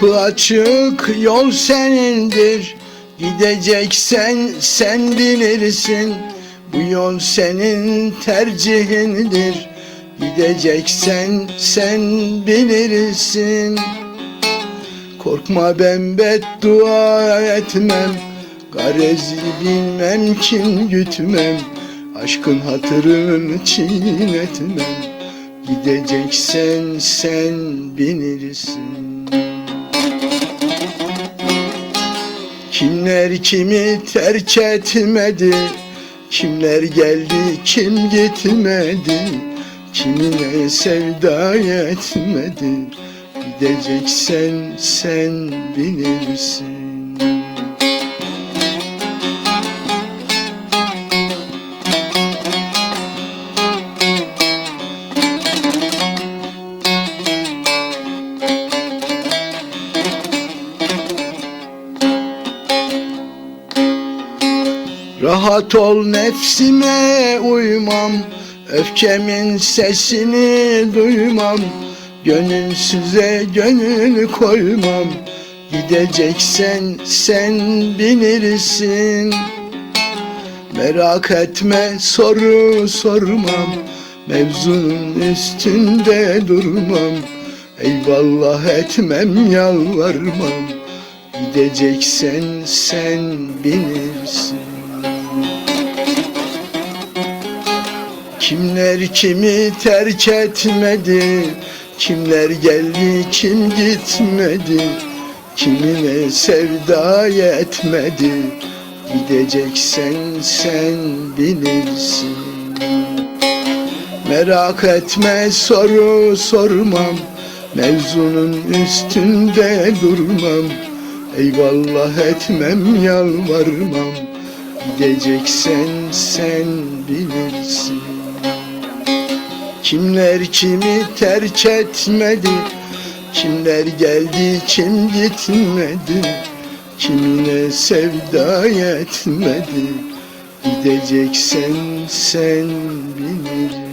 Kapı açık yol senindir. Gideceksen sen bilirsin. Bu yol senin tercihindir. Gideceksen sen bilirsin. Korkma ben beddua etmem. Garezi bilmem kim gütmem. Aşkın hatırını çiğnetmem. Gideceksen sen bilirsin Kimler kimi terk etmedi? Kimler geldi kim gitmedi? Kimine sevda etmedi Gideceksen sen bilirsin Rahat ol nefsime uymam. Öfkemin sesini duymam. Gönülsüze gönül koymam. Gideceksen sen bilirsin. Merak etme soru sormam. Mevzunun üstünde durmam. Eyvallah etmem yalvarmam. Gideceksen sen bilirsin Kimler kimi terk etmedi? Kimler geldi kim gitmedi? Kimine sevda etmedi Gideceksen sen bilirsin. Merak etme soru sormam. Mevzunun üstünde durmam. Eyvallah etmem yalvarmam. Gideceksen sen bilirsin Kimler kimi terk etmedi? Kimler geldi kim gitmedi? Kimine sevda etmedi Gideceksen sen bilirsin